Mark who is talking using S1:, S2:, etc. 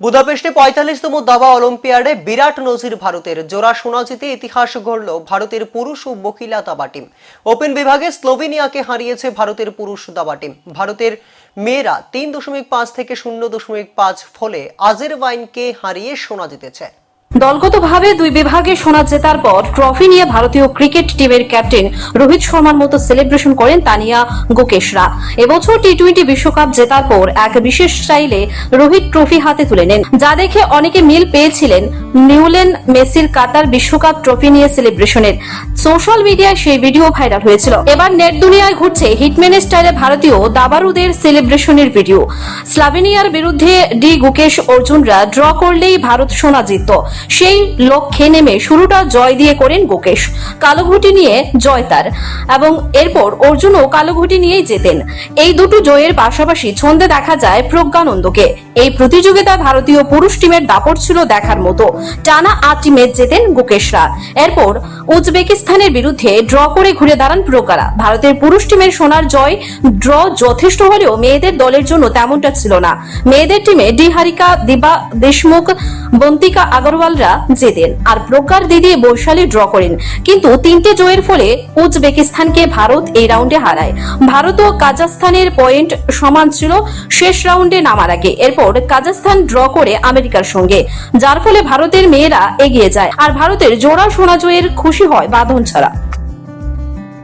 S1: বুদাপেস্টে পঁয়তাল্লিশতম দাবা অলিম্পিয়াডে বিরাট নজির ভারতের। জোড়া সোনা জিতে ইতিহাস গড়ল ভারতের পুরুষ ও মহিলা দাবা টিম। ওপেন বিভাগে স্লোভেনিয়াকে হারিয়েছে ভারতের পুরুষ দাবা টিম। ভারতের মেয়েরা তিন দশমিক পাঁচ থেকে শূন্য দশমিক পাঁচ ফলে আজেরবাইনকে হারিয়ে সোনা জিতেছে।
S2: দলগতভাবে দুই বিভাগে সোনা জেতার পর ট্রফি নিয়ে ভারতীয় ক্রিকেট টিমের ক্যাপ্টেন রোহিত শর্মার মতো সেলিব্রেশন করেন তানিয়া গোকেশরা। এবছর টি টোয়েন্টি বিশ্বকাপ জেতার পর এক বিশেষ স্টাইলে রোহিত ট্রফি হাতে তুলে নেন। যা দেখে অনেকে মিল পেয়েছিলেন নিউলেন মেসির কাতার বিশ্বকাপ ট্রফি নিয়ে সেলিব্রেশনের। সোশ্যাল মিডিয়ায় সেই ভিডিও ভাইরাল হয়েছিল। এবার নেট দুনিয়ায় ঘুরছে হিটম্যানের স্টাইলে ভারতীয় দাবারুদের সেলিব্রেশনের ভিডিও। স্লাভেনিয়ার বিরুদ্ধে ডি গুকেশ অর্জুনরা ড্র করলেই ভারত সোনা জিতত। সেই লক্ষ্যে নেমে শুরুটা জয় দিয়ে করেন গুকেশ। কালো ঘুটি নিয়ে জয় তার। এবং এরপর অর্জুনও কালো ঘুটি নিয়েই জেতেন। এই দুটো জয়ের পাশাপাশি ছন্দে দেখা যায় প্রজ্ঞানন্দকে। এই প্রতিযোগিতায় ভারতীয় পুরুষ টিমের দাপট ছিল দেখার মতো। টানা আটটি ম্যাচ জেতেন গুকেশরা। এরপর উজবেকিস্তানের বিরুদ্ধে ড্র করে ঘুরে দাঁড়ান প্রজ্ঞারা ভারতের পুরুষ টিমের সোনার জয় ড্র যথেষ্ট হলেও মেয়েদের দলের জন্য তেমনটা ছিল না। মেয়েদের টিমে ডি হারিকা দিবা দেশমুখ, বন্তিকা আগরওয়ালরা জেতেন। আর প্রজ্ঞার দিদি বৈশালী ড্র করেন। কিন্তু তিনটে জয়ের ফলে উজবেকিস্তানকে ভারত এই রাউন্ডে হারায়। ভারত ও কাজাস্তানের পয়েন্ট সমান ছিল, শেষ রাউন্ডে নামার আগে। এরপর কাজাস্তান ড্র করে আমেরিকার সঙ্গে। যার ফলে ভারতের মেয়েরা এগিয়ে যায়। আর ভারতের জোড়া সোনা জয়ের খুশি হয় বাঁধন ছাড়া।